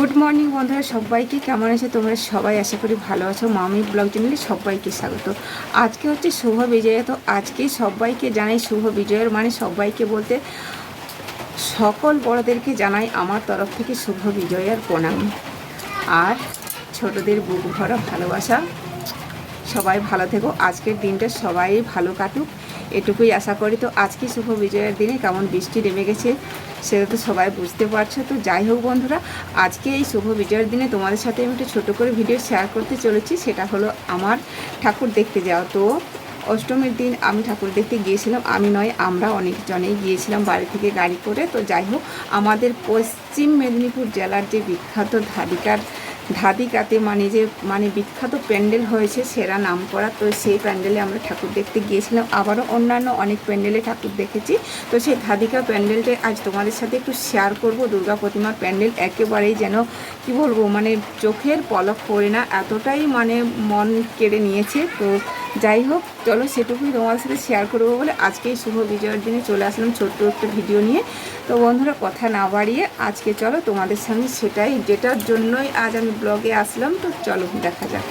Good morning বন্ধুরা, সবাইকে কেমন আছে? তোমরা সবাই আশা করি ভালো আছো। মামি ব্লগ চ্যানেলে সবাইকে স্বাগত। আজকে হচ্ছে শুভ বিজয়া। তো আজকে সবাইকে জানাই শুভ বিজয়ের। মানে সবাইকে বলতে সকল বড়দেরকে জানাই আমার তরফ থেকে শুভ বিজয়ের প্রণাম। আর ছোটদের বুক ভরা ভালোবাসা। সবাই ভালো থেকো। আজকের দিনটা সবাই ভালো কাটুক। এটুকুই আশা করি। তো আজকে শুভ বিজয়ের দিনে কেমন বৃষ্টি নেমে গেছে সেটা তো সবাই বুঝতে পারছ। তো যাই হোক বন্ধুরা, আজকে এই শুভ বিজয়ের দিনে তোমাদের সাথে আমি একটা ছোটো করে ভিডিও শেয়ার করতে চলেছি। সেটা হলো আমার ঠাকুর দেখতে যাওয়া। তো অষ্টমীর দিন আমি ঠাকুর দেখতে গিয়েছিলাম, আমি নয়, আমরা অনেকজনেই গিয়েছিলাম বাড়ি থেকে গাড়ি করে। তো যাই হোক, আমাদের পশ্চিম মেদিনীপুর জেলার যে বিখ্যাত ধাদিকার ধাদিকাতে মানে যে মানে বিখ্যাত প্যান্ডেল হয়েছে সেরা নাম করা, তো সেই প্যান্ডেলে আমরা ঠাকুর দেখতে গিয়েছিলাম। আবারও অন্যান্য অনেক প্যান্ডেলে ঠাকুর দেখেছি। তো সেই ধাদিকা প্যান্ডেলটা আজ তোমাদের সাথে একটু শেয়ার করব। দুর্গা প্রতিমার প্যান্ডেল একেবারেই যেন, কি বলব মানে চোখের পলক পড়ে না, এতটাই মানে মন কেড়ে নিয়েছে। তো যাই হোক, চলো সেটুকুই তোমাদের সাথে শেয়ার করব বলে আজকেই শুভ বিজয়ের দিনে চলে আসলাম ছোট্ট একটা ভিডিও নিয়ে। তো বন্ধুরা, কথা না বাড়িয়ে আজকে চলো তোমাদের সামনে সেটাই, যেটার জন্যই আজ আমি ব্লগে আসলাম। তো চলো দেখা যাক।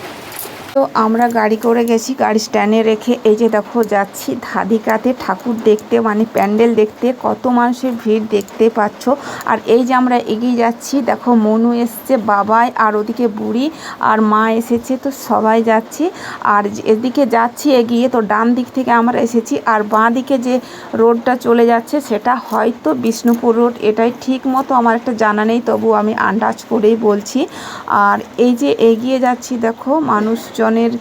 তো আমরা গাড়ি করে গেছি, গাড়ি স্ট্যান্ডে রেখে এই যে দেখো যাচ্ছি ধাদিকাতে ঠাকুর দেখতে মানে প্যান্ডেল দেখতে, কত মানুষের ভিড় দেখতে পাচ্ছ। আর এই যে আমরা এগিয়ে যাচ্ছি, দেখো মনু এসছে, বাবাই আর ওদিকে বুড়ি আর মা এসেছে, তো সবাই যাচ্ছি। আর এদিকে যাচ্ছি, এগিয়ে তো ডান দিক থেকে আমরা এসেছি। আর বাঁ দিকে যে রোডটা চলে যাচ্ছে, সেটা হয়তো বিষ্ণুপুর রোড, এটাই ঠিক মতো আমার একটা জানা নেই তবু আমি আন্দাজ করেই বলছি। আর এই যে এগিয়ে যাচ্ছি, দেখো মানুষজনের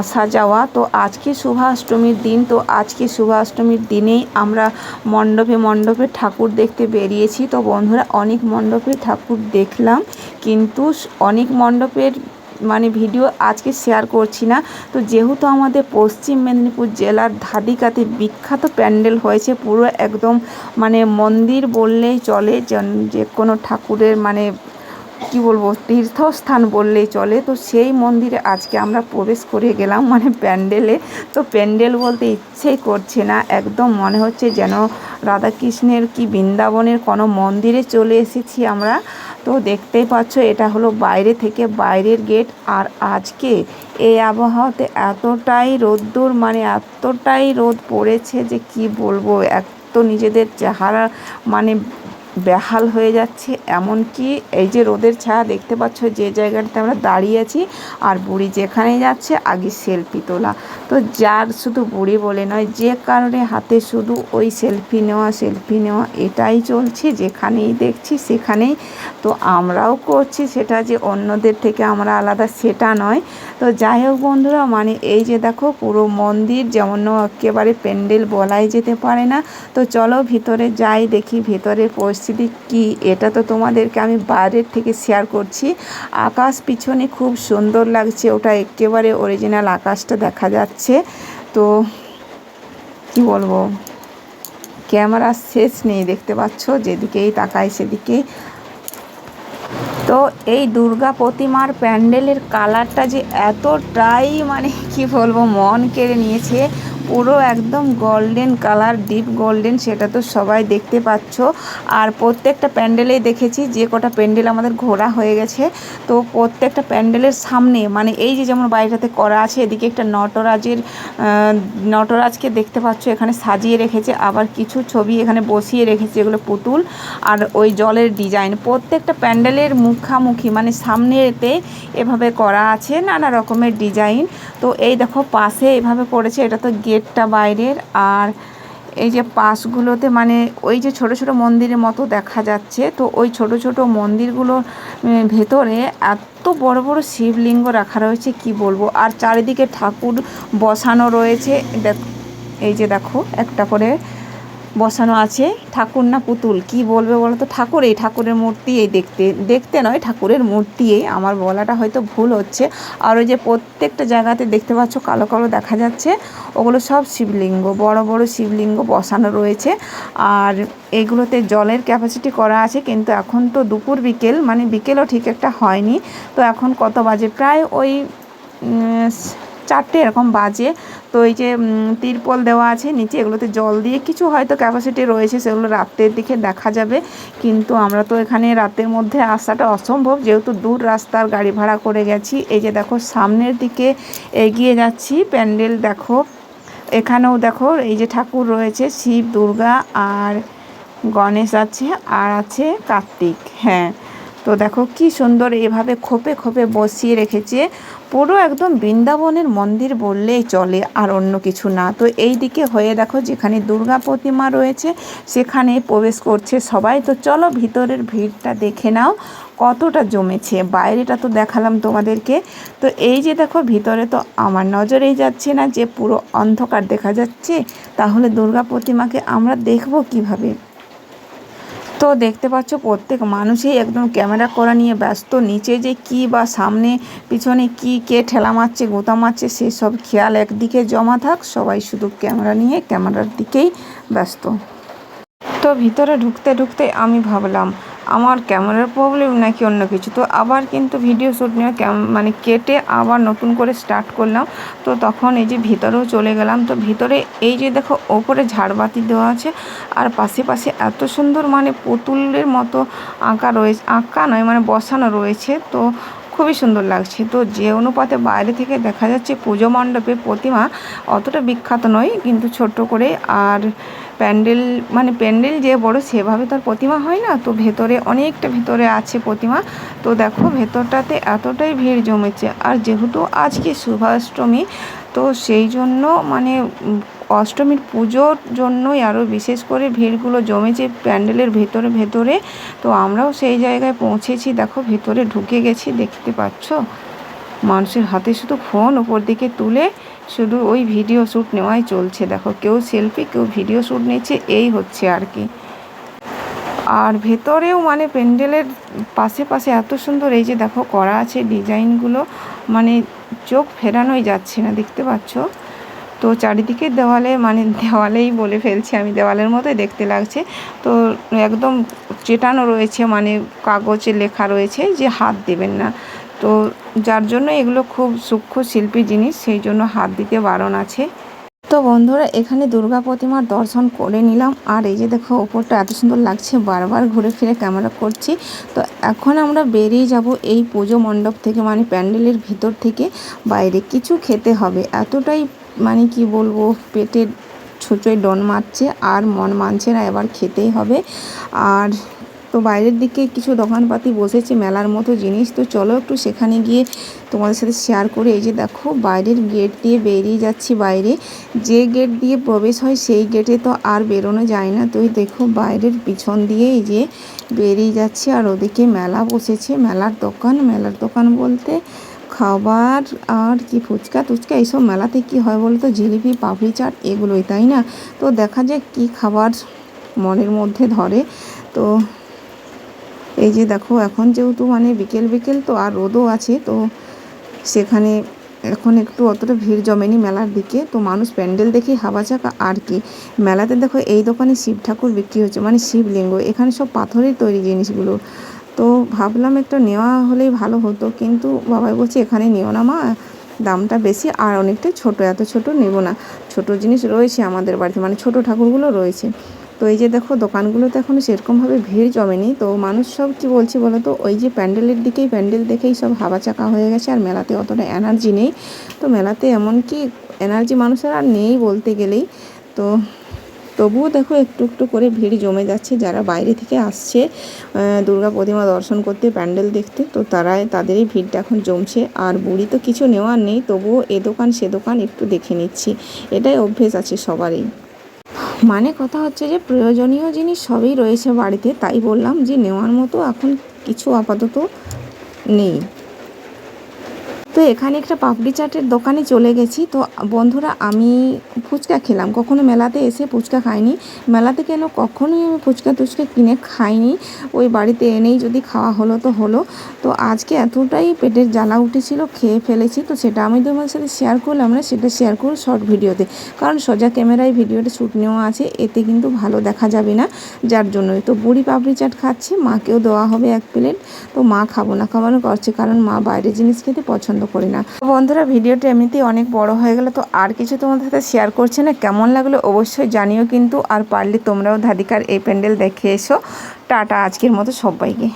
আসা যাওয়া। তো আজকে শুভাষ্টমীর দিন, তো আজকে শুভাষ্টমীর দিনেই আমরা মণ্ডপে মণ্ডপে ঠাকুর দেখতে বেরিয়েছি। তো বন্ধুরা, অনেক মণ্ডপে ঠাকুর দেখলাম, কিন্তু অনেক মণ্ডপের মানে ভিডিও আজকে শেয়ার করছি না। তো যেহেতু আমাদের পশ্চিম মেদিনীপুর জেলার ধাদিকাতে বিখ্যাত প্যান্ডেল হয়েছে, পুরো একদম মানে মন্দির বললেই চলে যে কোনো ঠাকুরের মানে কি বলব, তীর্থস্থান বললেই চলে। তো সেই মন্দিরে আজকে আমরা প্রবেশ করে গেলাম মানে প্যান্ডেলে। তো প্যান্ডেল বলতে ইচ্ছেই করছে না, একদম মনে হচ্ছে যেন রাধাকৃষ্ণের কি বৃন্দাবনের কোনো মন্দিরে চলে এসেছি আমরা। তো দেখতেই পাচ্ছ, এটা হলো বাইরে থেকে বাইরের গেট। আর আজকে এই আবহাওয়াতে এতটাই রোদ্দুর মানে এতটাই রোদ পড়েছে যে কি বলব, এক তো নিজেদের চেহারা মানে বেহাল হয়ে যাচ্ছে। এমনকি এই যে রোদের ছায়া দেখতে পাচ্ছ, যে জায়গাটাতে আমরা দাঁড়িয়ে আছি আর বুড়ি যেখানেই যাচ্ছে, আগে সেলফি তোলা। তো যার শুধু বুড়ি বলে নয়, যে কারণে হাতে শুধু ওই সেলফি নেওয়া সেলফি নেওয়া, এটাই চলছে। যেখানেই দেখছি, সেখানেই তো আমরাও করছি সেটা যে অন্যদের থেকে আমরা আলাদা, সেটা নয়। তো যাই হোক বন্ধুরা মানে এই যে দেখো, পুরো মন্দির যেমন একেবারে প্যান্ডেল বলাই যেতে পারে না। তো চলো ভিতরে যাই, দেখি ভিতরে পরিস্থিতি কি? এটা তো তোমাদেরকে আমি বাইরের থেকে শেয়ার করছি। আকাশ পিছনে খুব সুন্দর লাগছে, ওটা একেবারে অরিজিনাল আকাশটা দেখা যাচ্ছে। তো কি বলব? ক্যামেরার শেষ নেই, দেখতে পাচ্ছ? যেদিকেই তাকাই সেদিকেই তো এই দুর্গা প্রতিমার প্যান্ডেলের কালারটা যে এতটাই মানে কি বলব, মন কেড়ে নিয়েছে। পুরো একদম গোল্ডেন কালার ডিপ গোল্ডেন সেটা তো সবাই দেখতে পাচ্ছ। আর প্রত্যেকটা প্যান্ডেলেই দেখেছি, যে কটা প্যান্ডেল আমাদের ঘোরা হয়ে গেছে। তো প্রত্যেকটা প্যান্ডেলের সামনে মানে এই যে যেমন বাড়িটাতে করা আছে, এদিকে একটা নটরাজের নটরাজকে দেখতে পাচ্ছ, এখানে সাজিয়ে রেখেছে। আবার কিছু ছবি এখানে বসিয়ে রেখেছে, এগুলো পুতুল। আর ওই জলের ডিজাইন প্রত্যেকটা প্যান্ডেলের মুখামুখি মানে সামনেতে এভাবে করা আছে, নানা রকমের ডিজাইন তো এই দেখো, পাশে এভাবে করেছে এটা তো গেটটা বাইরের আর এই যে পাশগুলোতে মানে ওই যে ছোট ছোট মন্দিরের মতো দেখা যাচ্ছে। তো ওই ছোট ছোট মন্দিরগুলোর ভেতরে এত বড় বড় শিবলিঙ্গ রাখা রয়েছে, কি বলব? আর চারিদিকে ঠাকুর বসানো রয়েছে। এই যে দেখো, একটা করে বসানো আছে। ঠাকুর না পুতুল, কি বলবে বলো তো ঠাকুর এই ঠাকুরের মূর্তি এই দেখতে দেখতে নয়, ঠাকুরের মূর্তি এই। আমার বলাটা হয়তো ভুল হচ্ছে। আর ওই যে প্রত্যেকটা জায়গাতে দেখতে পাচ্ছ কালো কালো দেখা যাচ্ছে। ওগুলো সব শিবলিঙ্গ, বড় বড় শিবলিঙ্গ বসানো রয়েছে। আর এগুলোতে জলের ক্যাপাসিটি করা আছে, কিন্তু এখন তো দুপুর বিকেল মানে বিকেলও ঠিক একটা হয়নি। তো এখন কত বাজে? প্রায় ওই চারটে এরকম বাজে। তো এই যে তিরপল দেওয়া আছে নিচে, এগুলোতে জল দিয়ে কিছু হয়তো ক্যাপাসিটি রয়েছে, সেগুলো রাত্রের দিকে দেখা যাবে। কিন্তু আমরা তো এখানে রাতের মধ্যে আসাটা অসম্ভব। যেহেতু দূর রাস্তার গাড়ি ভাড়া করে গেছি, এই যে দেখো সামনের দিকে এগিয়ে যাচ্ছি, প্যান্ডেল দেখো। এখানেও দেখো এই যে ঠাকুর রয়েছে, শিব, দুর্গা আর গণেশ আছে, আর আছে কার্তিক। হ্যাঁ তো দেখো কি সুন্দর এভাবে খোপে খোপে বসিয়ে রেখেছে। পুরো একদম বৃন্দাবনের মন্দির বললেই চলে, আর অন্য কিছু না। তো এই দিকে হয়ে দেখো যেখানে দুর্গা প্রতিমা রয়েছে, সেখানে প্রবেশ করছে সবাই। তো চলো ভিতরের ভিড়টা দেখে নাও, কতটা জমেছে। বাইরেটা তো দেখালাম তোমাদেরকে। তো এই যে দেখো ভিতরে তো আমার নজরেই যাচ্ছে না যে পুরো অন্ধকার দেখা যাচ্ছে। তাহলে দুর্গা প্রতিমাকে আমরা দেখব কীভাবে? তো দেখতে পাচ্ছ প্রত্যেক মানুষই একদম ক্যামেরা করা নিয়ে ব্যস্ত। নিচে যে কি বা সামনে, পিছনে কি, কে ঠেলা মারছে, গোতা মারছে সেসব খেয়াল একদিকে জমা থাক, সবাই শুধু ক্যামেরা নিয়ে ক্যামেরার দিকেই ব্যস্ত। তো ভিতরে ঢুকতে ঢুকতে আমি ভাবলাম আমার ক্যামেরার প্রবলেম নাকি অন্য কিছু? তো আবার কিন্তু ভিডিও শ্যুট নিয়ে মানে কেটে আবার নতুন করে স্টার্ট করলাম। তো তখন এই যে ভিতরেও চলে গেলাম। তো ভিতরে এই যে দেখো, ওপরে ঝাড়বাতি দেওয়া আছে। আর পাশে পাশে এত সুন্দর মানে পুতুলের মতো আঁকা রয়েছে, আঁকা নয় মানে বসানো রয়েছে। তো খুবই সুন্দর লাগছে। তো যে অনুপাতে বাইরে থেকে দেখা যাচ্ছে পুজো মণ্ডপে প্রতিমা অতটা বিখ্যাত নয়, কিন্তু ছোট করে আর প্যান্ডেল মানে প্যান্ডেল যে বড় সেভাবে তার প্রতিমা হয় না, তো ভেতরে অনেকটা ভেতরে আছে প্রতিমা। তো দেখো ভেতরটাতে এতটাই ভিড় জমেছে। আর যেহেতু আজকে শুভাষ্টমী, তো সেই জন্য মানে অষ্টমীর পুজোর জন্যই আরও বিশেষ করে ভিড়গুলো জমেছে প্যান্ডেলের ভেতরে ভেতরে। তো আমরাও সেই জায়গায় পৌঁছেছি। দেখো, ভেতরে ঢুকে গেছি, দেখতে পাচ্ছ? মানুষের হাতে শুধু ফোন ওপর দিকে তুলে শুধু ওই ভিডিও শ্যুট নেওয়াই চলছে। দেখো, কেউ সেলফি, কেউ ভিডিও শ্যুট নিচ্ছে, এই হচ্ছে আর কি। আর ভেতরেও মানে প্যান্ডেলের পাশে পাশে এত সুন্দর এই যে দেখো, করা আছে ডিজাইনগুলো। মানে চোখ ফেরানোই যাচ্ছে না, দেখতে পাচ্ছ? তো চারিদিকে দেওয়ালে মানে দেওয়ালেই বলে ফেলছি আমি, দেওয়ালের মতোই দেখতে লাগছে। তো একদম চেটানো রয়েছে মানে কাগজে লেখা রয়েছে যে হাত দেবেন না। তো যার জন্য এগুলো খুব সূক্ষ্ম শিল্পী জিনিস, সেই জন্য হাত দিতে বারণ আছে। তো বন্ধুরা, এখানে দুর্গা প্রতিমার দর্শন করে নিলাম। আর এই যে দেখো, ওপরটা এত সুন্দর লাগছে, বারবার ঘুরে ফিরে ক্যামেরা করছি। তো এখন আমরা বেরিয়ে যাব এই পুজো মণ্ডপ থেকে মানে প্যান্ডেলের ভিতর থেকে, বাইরে। কিছু খেতে হবে, এতটাই মানে কি বলব পেটের ছোচোয় ডন মারছে, আর মন মানছে না, এবার খেতেই হবে। আর তো বাইরের দিকে কিছু দোকানপাতি বসেছে, মেলার মতো জিনিস। তো চলো একটু সেখানে গিয়ে তোমাদের সাথে শেয়ার করে। এই যে দেখো, বাইরের গেট দিয়ে বেরিয়ে যাচ্ছি বাইরে। যে গেট দিয়ে প্রবেশ হয়, সেই গেটে তো আর বেরোনো যায় না। তো এই দেখো, বাইরের পিছন দিয়ে এই যে বেরিয়ে যাচ্ছে, আর ওদিকে মেলা বসেছে। মেলার দোকান মেলার দোকান বলতে খাবার আর কি ফুচকা? টুচকা এইসব মেলাতে কি হয় বলতো? জিলিপি, পাপড়ি চাট এগুলোই, তাই না? তো দেখা যায় কি খাবার মনের মধ্যে ধরে। তো এই যে দেখো, এখন যেহেতু মানে বিকেল বিকেল তো আর রোদও আছে, তো সেখানে এখন একটু অতটা ভিড় জমেনি মেলার দিকে। তো মানুষ প্যান্ডেল দেখেই হাওয়া চাকা আর কি। মেলাতে দেখো এই দোকানে শিব ঠাকুর বিক্রি হচ্ছে মানে শিবলিঙ্গ। এখানে সব পাথরের তৈরি জিনিসগুলো। তো ভাবলাম একটা নেওয়া হলেই ভালো হতো। কিন্তু বাবাই বলছে, এখানে নিও না মা, দামটা বেশি আর অনেকটাই ছোট, এত ছোট নেব না। ছোট জিনিস রয়েছে আমাদের বাড়িতে মানে ছোট ঠাকুরগুলো রয়েছে। তো এই যে দেখো, দোকানগুলোতে এখনও সেরকমভাবে ভিড় জমেনি। তো মানুষ সব কি বলছি বলো তো, ওই যে প্যান্ডেলের দিকেই, প্যান্ডেল দেখেই সব হাওয়া চাকা হয়ে গেছে আর মেলাতে অতটা এনার্জি নেই। তো মেলাতে এমনকি এনার্জি মানুষের আর নেই বলতে গেলেই। তো তবুও দেখো একটু একটু করে ভিড় জমে যাচ্ছে। যারা বাইরে থেকে আসছে দুর্গা প্রতিমা দর্শন করতে, প্যান্ডেল দেখতে, তো তারাই, তাদেরই ভিড়টা এখন জমছে। আর বুড়ি তো কিছু নেওয়ার নেই, তবুও এ দোকান সে দোকান একটু দেখে নিচ্ছি। এটাই অভ্যেস আছে সবারই। মানে কথা হচ্ছে যে, প্রয়োজনীয় জিনিস সবই রয়েছে বাড়িতে, তাই বললাম যে, নেওয়ার মতো এখন কিছু আপাতত নেই। তো এখানে একটা পাপড়ি চাটের দোকানে চলে গেছি। তো বন্ধুরা, আমি ফুচকা খেলাম। কখনো মেলাতে এসে ফুচকা খাইনি। মেলাতে কেন কখনোই আমি ফুচকা টুচকা কিনে খাইনি। ওই বাড়িতে এনেই যদি খাওয়া হলো তো হলো। তো আজকে এতটাই পেটের জ্বালা উঠেছিল, খেয়ে ফেলেছি। তো সেটা আমি তোমার সাথে শেয়ার করলাম না, সেটা শেয়ার করব শর্ট ভিডিওতে কারণ সোজা ক্যামেরায় ভিডিওটা শ্যুট নেওয়া আছে, এতে কিন্তু ভালো দেখা যাবে না যার জন্যই। তো বুড়ি পাপড়ি চাট খাচ্ছে, মাকেও দেওয়া হবে এক প্লেট তো মা খাব না, খাওয়ানো করছে। কারণ মা বাইরের জিনিস খেতে পছন্দ করি না। বন্ধুরা, ভিডিওটি এমনিতেই অনেক বড় হয়ে গেলো, তো আর কিছু তোমাদের সাথে শেয়ার করছে না। কেমন লাগল অবশ্যই জানিও কিন্তু, আর পারলে তোমরাও ধাদিকার এই প্যান্ডেল দেখে এসো। টাটা, আজকের মতো সবাইকে।